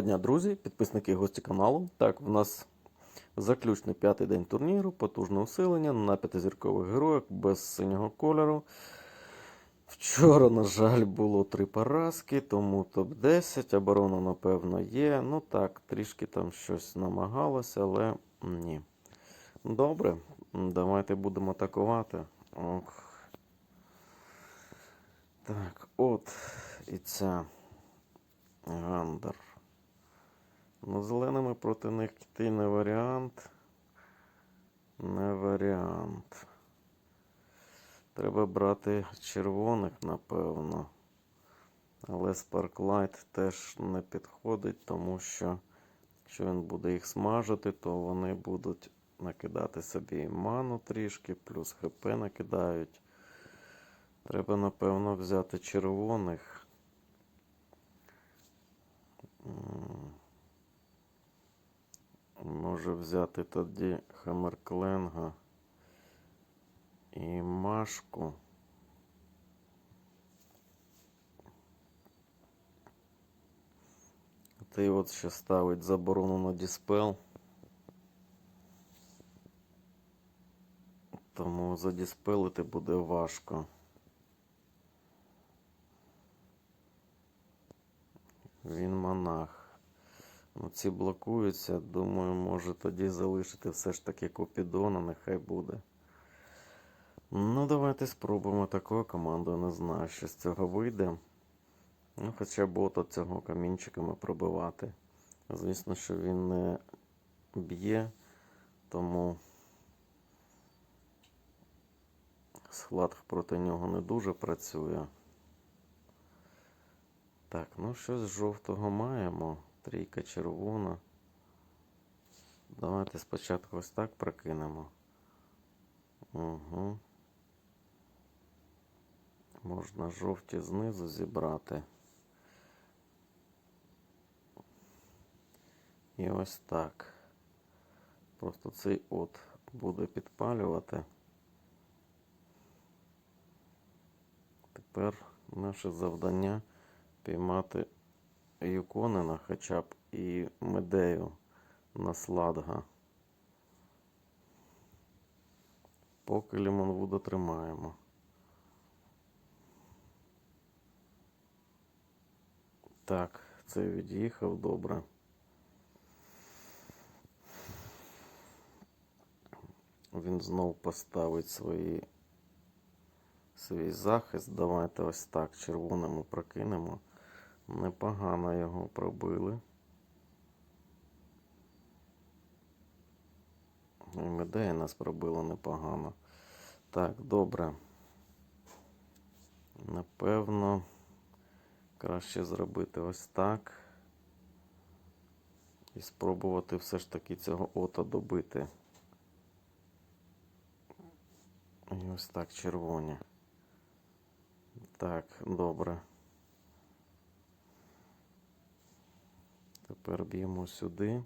Доброго дня, друзі, підписники і гості каналу. Так, в нас заключний п'ятий день турніру, потужне усилення на п'ятизіркових героях без синього кольору. Вчора, на жаль, було три поразки, тому топ-10. Оборона, напевно, є. Ну так, трішки там щось намагалося, але ні. Добре, давайте будемо атакувати. Ох. Так, от і ця. Гандер. Ну, зеленими проти них йти не варіант. Не варіант. Треба брати червоних, напевно. Але Sparklight теж не підходить, тому що якщо він буде їх смажити, то вони будуть накидати собі ману трішки, плюс ХП накидають. Треба, напевно, взяти червоних. Може взяти тоді Хаммеркленга і Машку. Ти от ще ставить заборону на діспел. Тому задіспелити буде важко. Він монах. Ну, ці блокуються. Думаю, може тоді залишити все ж таки Купідона, нехай буде. Ну, давайте спробуємо такою командою. Не знаю, що з цього вийде. Ну, хоча б от цього камінчиками пробивати. Звісно, що він не б'є, тому склад проти нього не дуже працює. Так, ну щось жовтого маємо. Трійка червона. Давайте спочатку ось так прокинемо. Угу. Можна жовті знизу зібрати. І ось так. Просто цей от буде підпалювати. Тепер наше завдання піймати Юконена хоча б і Медею на сладга. Поки Лімонвуда тримаємо. Так, це від'їхав добре. Він знов поставить свої, свій захист. Давайте ось так червоному прокинемо. Непогано його пробили. І нас пробила непогано. Так, добре. Напевно, краще зробити ось так. І спробувати все ж таки цього ота добити. І ось так червоні. Так, добре. Тепер б'ємо сюди.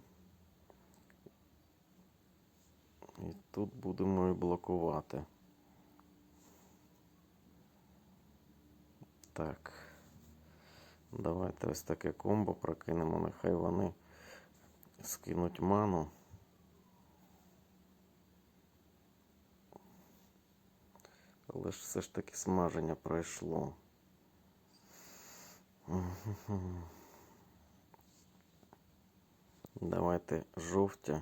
І тут будемо і блокувати. Так. Давайте ось таке комбо прокинемо. Нехай вони скинуть ману. Але ж все ж таки смаження пройшло. Давайте жовті.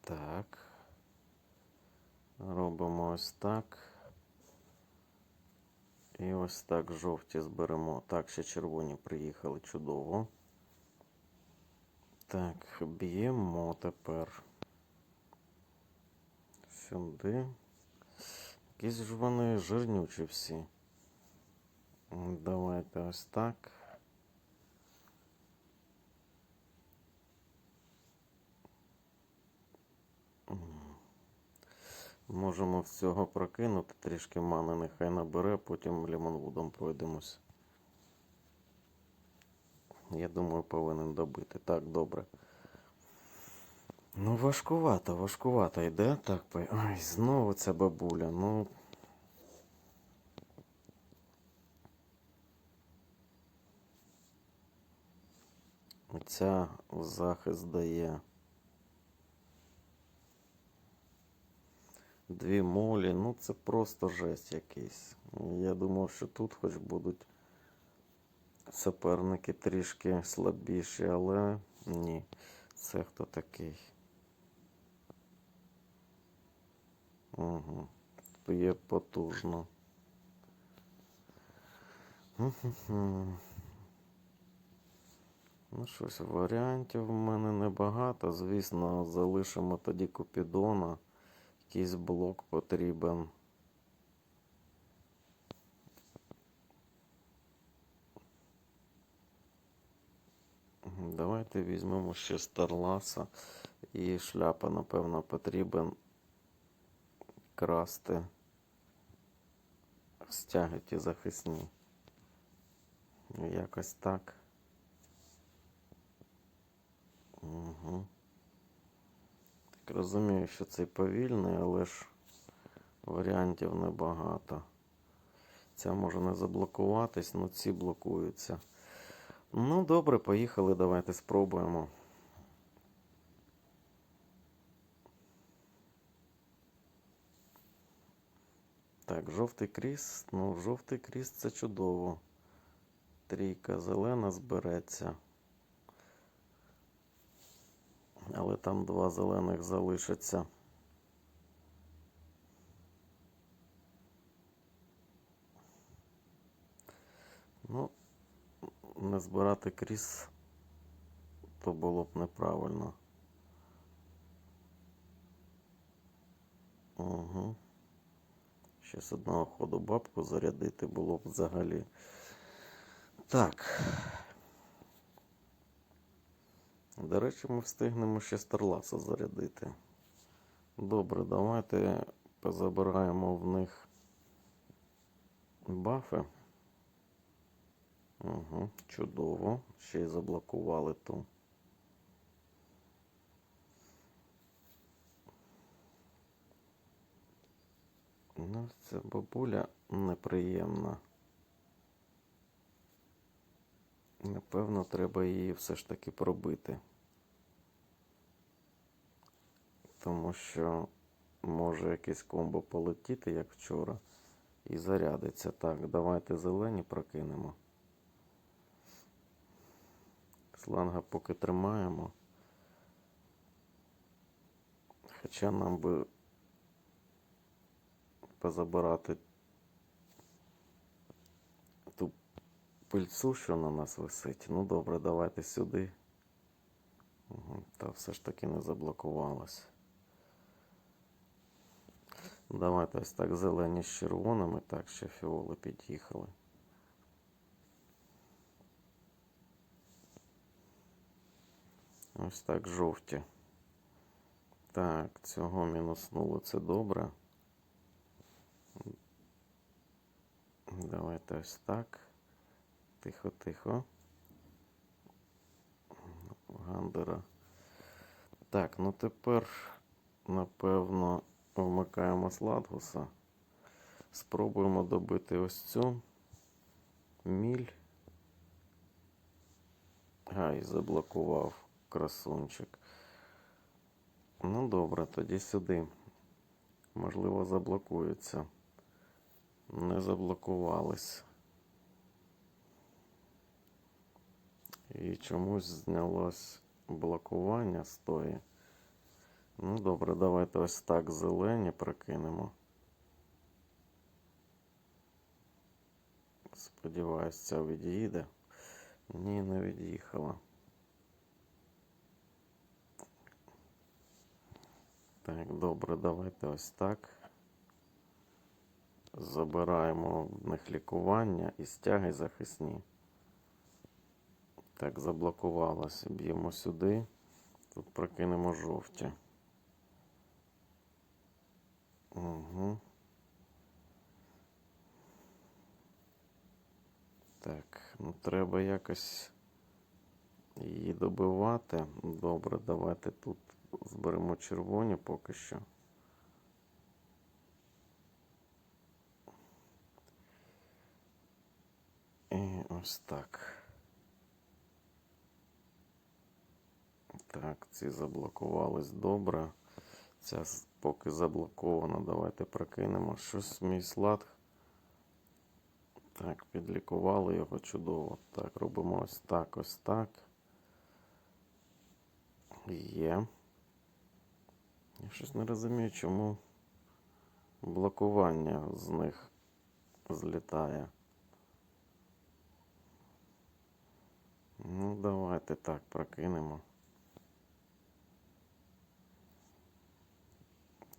Так. Робимо ось так. І ось так жовті зберемо. Так, ще червоні приїхали чудово. Так, б'ємо тепер. Сюди. Якісь ж вони жирнючі всі. Давайте ось так. Можемо всього прокинути, трішки мани нехай набере, потім лімонвудом пройдемось. Я думаю, повинен добити. Так, добре. Ну, важкувато, важкувато йде так. Ой, знову ця бабуля, ну. Оця захист дає. Дві молі, ну це просто жесть якийсь. Я думав, що тут хоч будуть суперники трішки слабіші, але ні. Це хто такий? Угу. Є потужно. Ну, щось варіантів в мене небагато. Звісно, залишимо тоді Купідона. Якийсь блок потрібен. Давайте візьмемо ще Старласа. І шляпа, напевно, потрібен красти стяги ті захисні. Якось так. Угу. Так розумію, що цей повільний, але ж варіантів небагато. Ця може не заблокуватись, але ці блокуються. Ну, добре, поїхали, давайте спробуємо. Так, жовтий кріс. Ну, жовтий кріс це чудово. Трійка зелена збереться. Але там два зелених залишаться. Ну, не збирати кріс, то було б неправильно. Угу. Ще з одного ходу бабку зарядити було б взагалі. Так. До речі, ми встигнемо ще Старласа зарядити. Добре, давайте позабираємо в них бафи. Угу, чудово. Ще й заблокували ту. Ну, ця бабуля неприємна. Напевно, треба її все ж таки пробити. Тому що може якесь комбо полетіти, як вчора, і зарядиться. Так, давайте зелені прокинемо. Сланга поки тримаємо. Хоча нам би позабирати ту пильцу, що на нас висить. Ну добре, давайте сюди. Та все ж таки не заблокувалось. Давайте ось так зелені з червоними, так ще фіоли під'їхали. Ось так жовті. Так, цього мінуснуло це добре. Давайте ось так. Тихо, тихо. Гандера. Так, ну тепер, напевно, вмикаємо Сладгуса. Спробуємо добити ось цю міль. Ай, заблокував красунчик. Ну добре, тоді сюди. Можливо, заблокується. Не заблокувались. І чомусь знялось блокування з тої. Ну добре, давайте ось так зелені прокинемо. Сподіваюсь, ця від'їде. Ні, не від'їхала. Так, добре, давайте ось так. Забираємо в них лікування і стяги захисні. Так, заблокувалося. Б'ємо сюди. Тут прокинемо жовті. Угу. Так, ну треба якось її добивати. Добре, давайте тут зберемо червоні поки що. І ось так. Так, ці заблокувались добре. Ця поки заблокована. Давайте прокинемо. Щось мій слад. Так, підлікували його чудово. Так, робимо ось так, ось так. Є. Я щось не розумію, чому блокування з них злітає. Ну, давайте так прокинемо.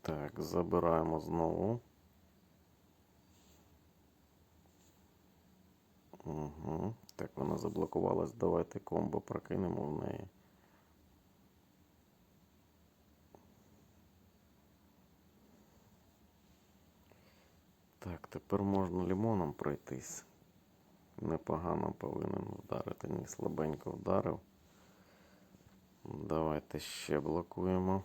Так, забираємо знову. Угу. Так, вона заблокувалась. Давайте комбо прокинемо в неї. Так, тепер можна лімоном пройтись. Непогано повинен вдарити, ні слабенько вдарив. Давайте ще блокуємо.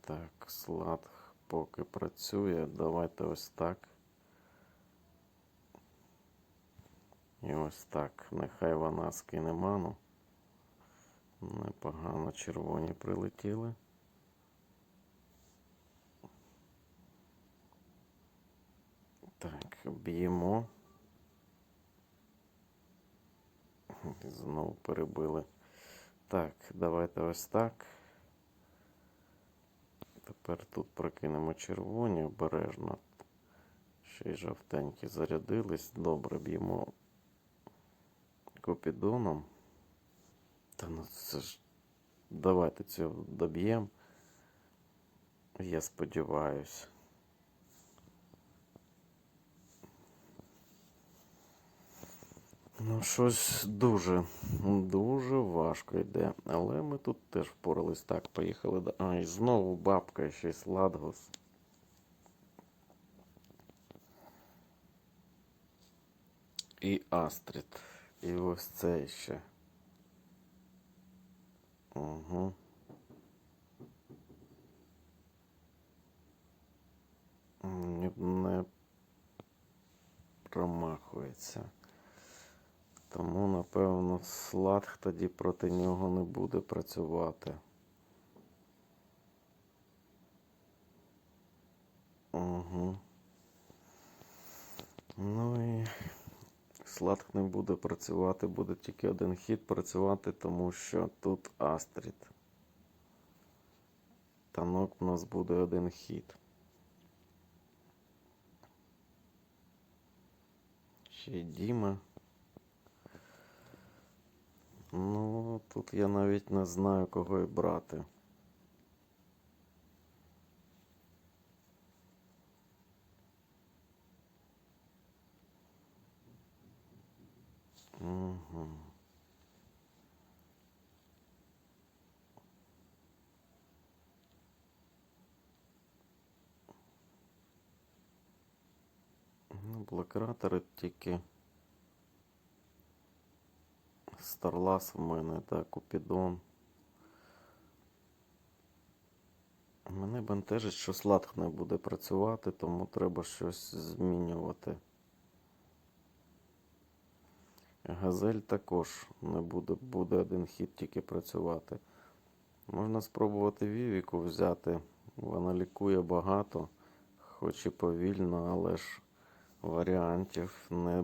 Так, слад поки працює. Давайте ось так. І ось так. Нехай вона скине ману. Непогано червоні прилетіли. Так, б'ємо. Знову перебили. Так, давайте ось так. Тепер тут прокинемо червоні обережно. Ще й жовтенькі зарядились. Добре, б'ємо копідоном. Та ну це ж. Давайте цього доб'ємо. Я сподіваюсь. Ну, щось дуже, дуже важко йде. Але ми тут теж впорались. Так, поїхали. до- А, і знову бабка, ще й Сладгус. І Астрід. І ось це ще. Угу. Не промахується. Тому, напевно, слад тоді проти нього не буде працювати. Угу. Ну і слад не буде працювати, буде тільки один хід працювати, тому що тут Астрід. Танок у нас буде один хід. Ще й Діма. Ну, тут я навіть не знаю, кого і брати. Угу. Ну, блокиратори тільки. Старлас в мене, так, Купідон. Мене бентежить, що слад не буде працювати, тому треба щось змінювати. Газель також не буде, буде один хід тільки працювати. Можна спробувати Вівіку взяти. Вона лікує багато, хоч і повільно, але ж варіантів не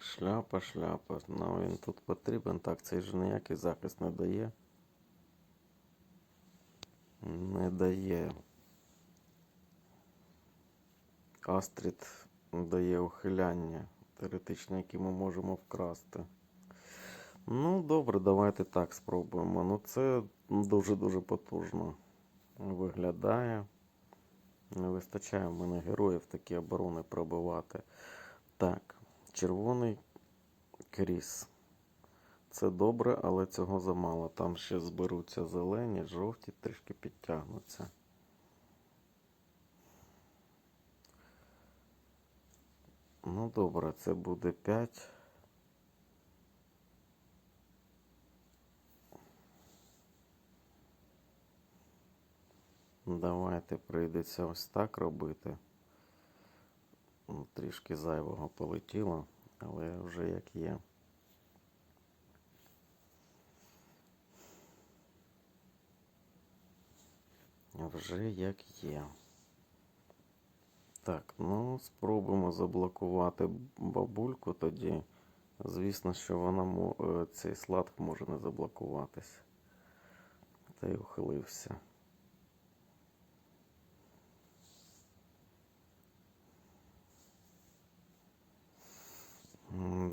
Шляпа, шляпа. Ну він тут потрібен. Так, цей же ніякий захист не дає. Не дає. Астрід дає ухиляння, теоретично, які ми можемо вкрасти. Ну, добре, давайте так спробуємо. Ну, це дуже-дуже потужно виглядає. Не вистачає в мене героїв такі оборони пробивати. Так, червоний кріс. Це добре, але цього замало. Там ще зберуться зелені, жовті трішки підтягнуться. Ну добре, це буде 5. Давайте прийдеться ось так робити. Ну, Трішки зайвого полетіло, але вже як є. Вже як є. Так, ну спробуємо заблокувати бабульку тоді. Звісно, що вона е, цей слад може не заблокуватись. Та й ухилився.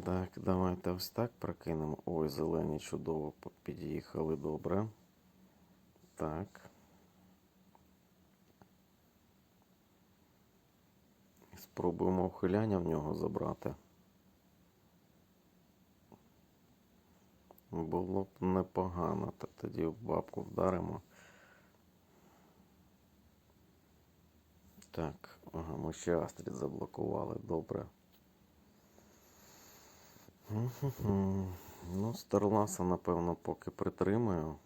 Так, давайте ось так прокинемо. Ой, зелені чудово під'їхали добре. Так. Спробуємо ухиляння в нього забрати. Було б непогано. Та тоді в бабку вдаримо. Так, ага, ми ще Астрід заблокували. Добре. Ну, Старласа, напевно, поки притримаю.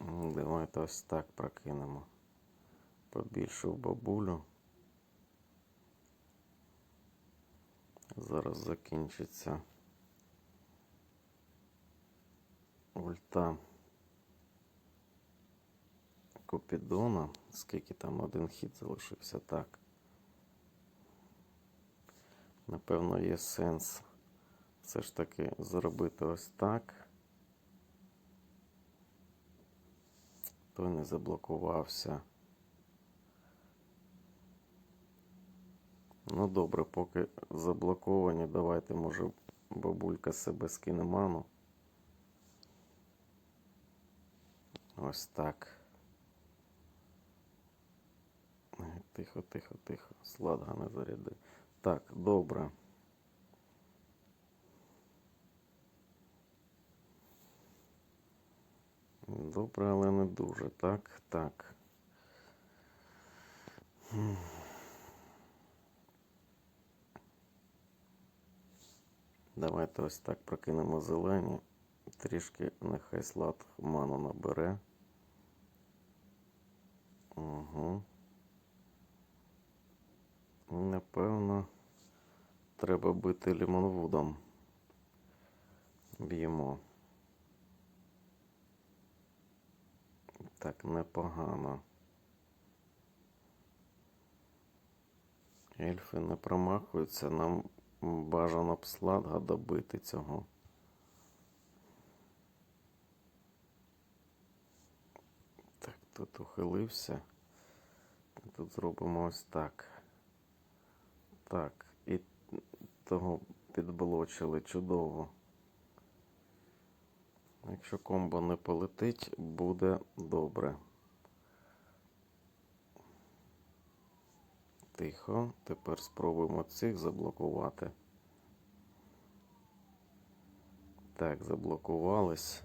Давайте ось так прокинемо. Побільше в бабулю. Зараз закінчиться ульта Купідона. Скільки там один хід залишився так. Напевно, є сенс все ж таки зробити ось так. Той не заблокувався. Ну добре, поки заблоковані, давайте, може, бабулька себе скине ману. Ось так. Ай, Тихо, тихо, тихо. Сладга не заряди. Так, добре. Добре, але не дуже. Так, так. Давайте ось так прокинемо зелені. Трішки нехай слад ману набере. Угу. Напевно, треба бити лімонвудом. Б'ємо. Так, непогано. Ельфи не промахуються, нам бажано б сладга добити цього. Так, тут ухилився. Тут зробимо ось так. Так, і того підблочили чудово. Якщо комбо не полетить, буде добре. Тихо. Тепер спробуємо цих заблокувати. Так, заблокувались.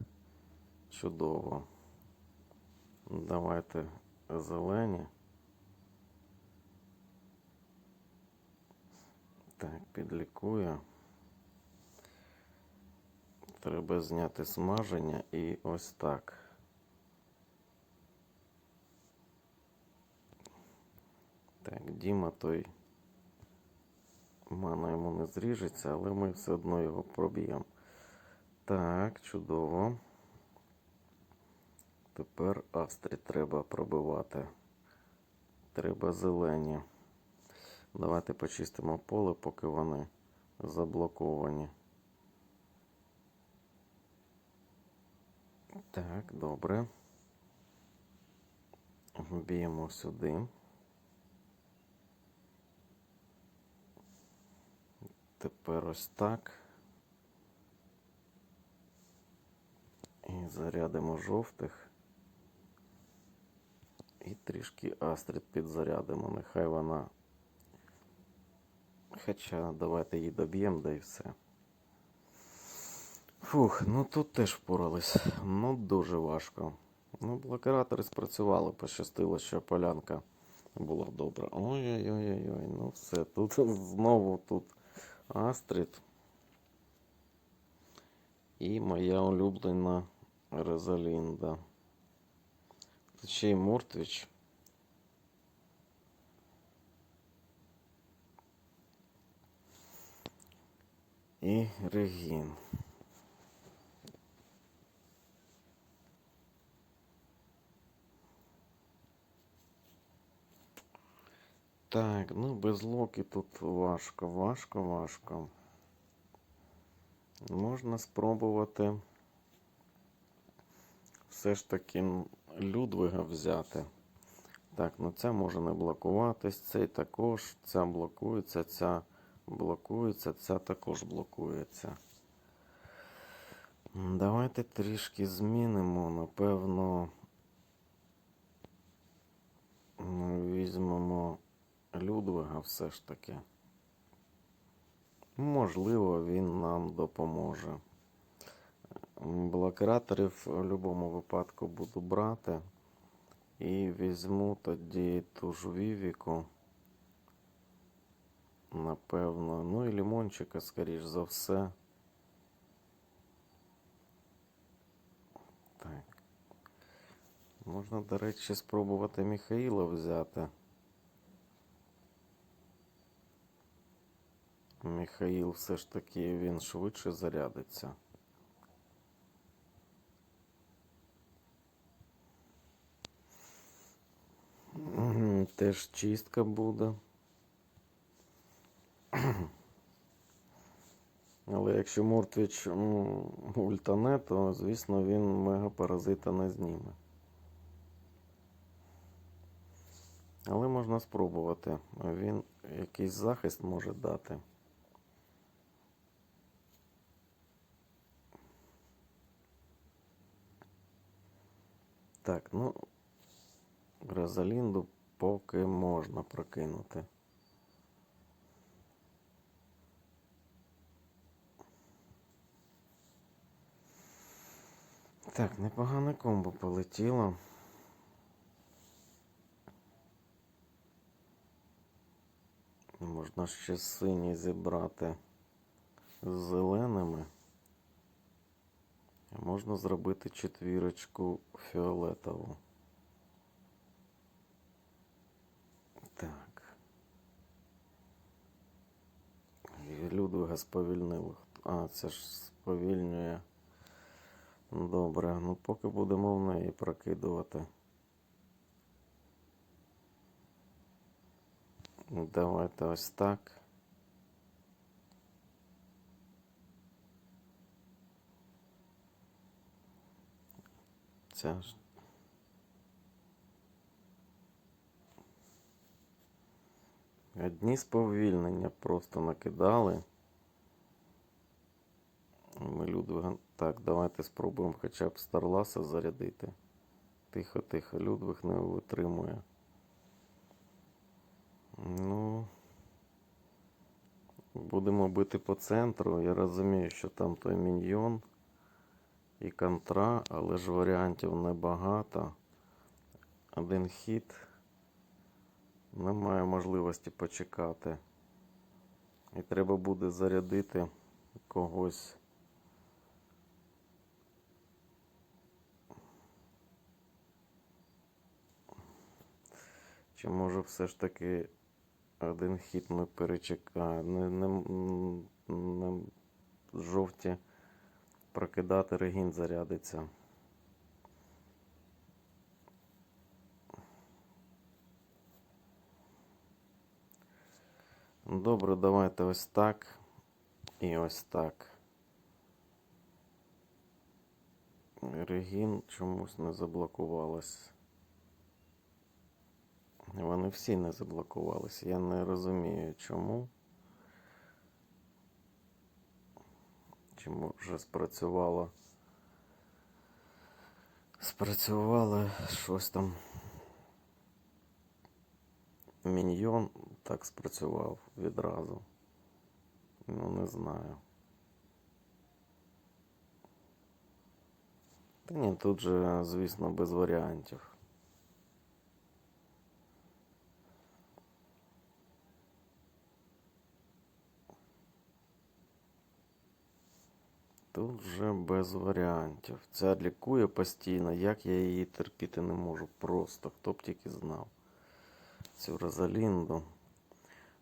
Чудово. Давайте зелені. Так, підлікую. Треба зняти смаження і ось так. Так, Діма той мана йому не зріжеться, але ми все одно його проб'ємо. Так, чудово. Тепер Астрі треба пробивати. Треба зелені. Давайте почистимо поле, поки вони заблоковані. Так, добре. Б'ємо сюди. Тепер ось так. І зарядимо жовтих. І трішки Астрид підзарядимо. Нехай вона. Хоча давайте її доб'ємо, да і все. Фух, ну тут теж впорались. Ну дуже важко. Ну, блокиратори спрацювали, пощастило, що полянка була добра. Ой-ой-ой, ну все, тут знову тут Астрід. І моя улюблена Розалінда. Ще й Муртвіч. І Регін. Так, ну без локи тут важко, важко, важко. Можна спробувати все ж таки Людвига взяти. Так, ну ця може не блокуватись, цей також, ця блокується, ця блокується, ця також блокується. Давайте трішки змінимо, напевно. Візьмемо Людвига все ж таки. Можливо, він нам допоможе. М, Блокираторів в будь-якому випадку буду брати. І візьму тоді ту ж Вівіку. Напевно. Ну і лімончика, скоріш за все. Так. Можна, до речі, спробувати Міхаїла взяти. Міхаїл все ж таки він швидше зарядиться. Теж чистка буде. Але якщо Мортвіч ультане, то звісно він мегапаразита не зніме. Але можна спробувати. Він якийсь захист може дати. Так, ну, Розалінду поки можна прокинути. Так, непогане комбо полетіло. Можна ще сині зібрати з зеленими. Можна зробити четвірочку фіолетову. Так. Людвига сповільнило. А, це ж сповільнює. Добре, ну поки будемо в неї прокидувати. Давайте ось так. Ця ж. Одні сповільнення просто накидали. Ми Людвига. Так, давайте спробуємо хоча б Старласа зарядити. Тихо, тихо, Людвиг не витримує. Ну. Будемо бити по центру. Я розумію, що там той міньйон і контра, але ж варіантів небагато. Один хід. Немає можливості почекати. І треба буде зарядити когось. Чи може все ж таки один хід ми перечекаємо? Не, не, не жовті прокидати регін зарядиться. Добре, давайте ось так і ось так. Регін чомусь не заблокувалась. Вони всі не заблокувалися. Я не розумію чому. Чому вже спрацювало. Спрацювало щось там. Міньйон так спрацював відразу. Ну, не знаю. Та ні, тут же, звісно, без варіантів. Тут вже без варіантів. Ця лікує постійно, як я її терпіти не можу. Просто хто б тільки знав. Цю Розалінду.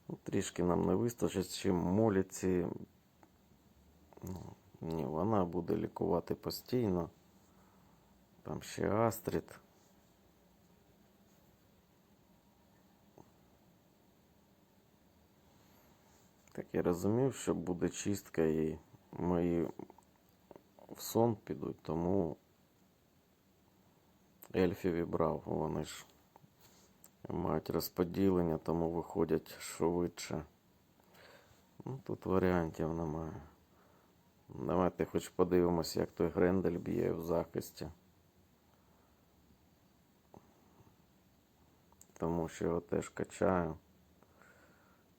Ну, трішки нам не вистачить, чим моліці. Ну, ні, вона буде лікувати постійно. Там ще Астрід. Так я розумів, що буде чистка і мої в сон підуть, тому ельфів і брав. Вони ж мають розподілення, тому виходять швидше. Ну, тут варіантів немає. Давайте хоч подивимось, як той Грендель б'є в захисті. Тому що його теж качаю.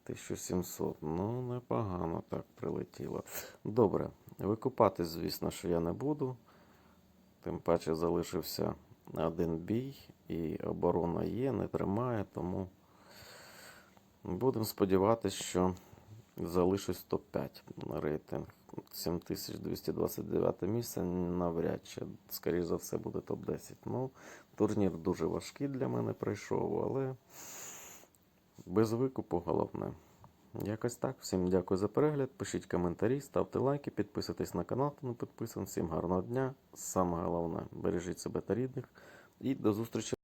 1700. Ну, непогано так прилетіло. Добре, викупати, звісно, що я не буду. Тим паче залишився один бій, і оборона є, не тримає, тому будемо сподіватися, що залишусь топ-5 на рейтинг. 7229 місце навряд чи, скоріш за все, буде топ-10. Ну, турнір дуже важкий для мене пройшов, але без викупу головне. Якось так. Всім дякую за перегляд. Пишіть коментарі, ставте лайки, підписуйтесь на канал, хто не підписаний. Всім гарного дня. Саме головне, бережіть себе та рідних. І до зустрічі.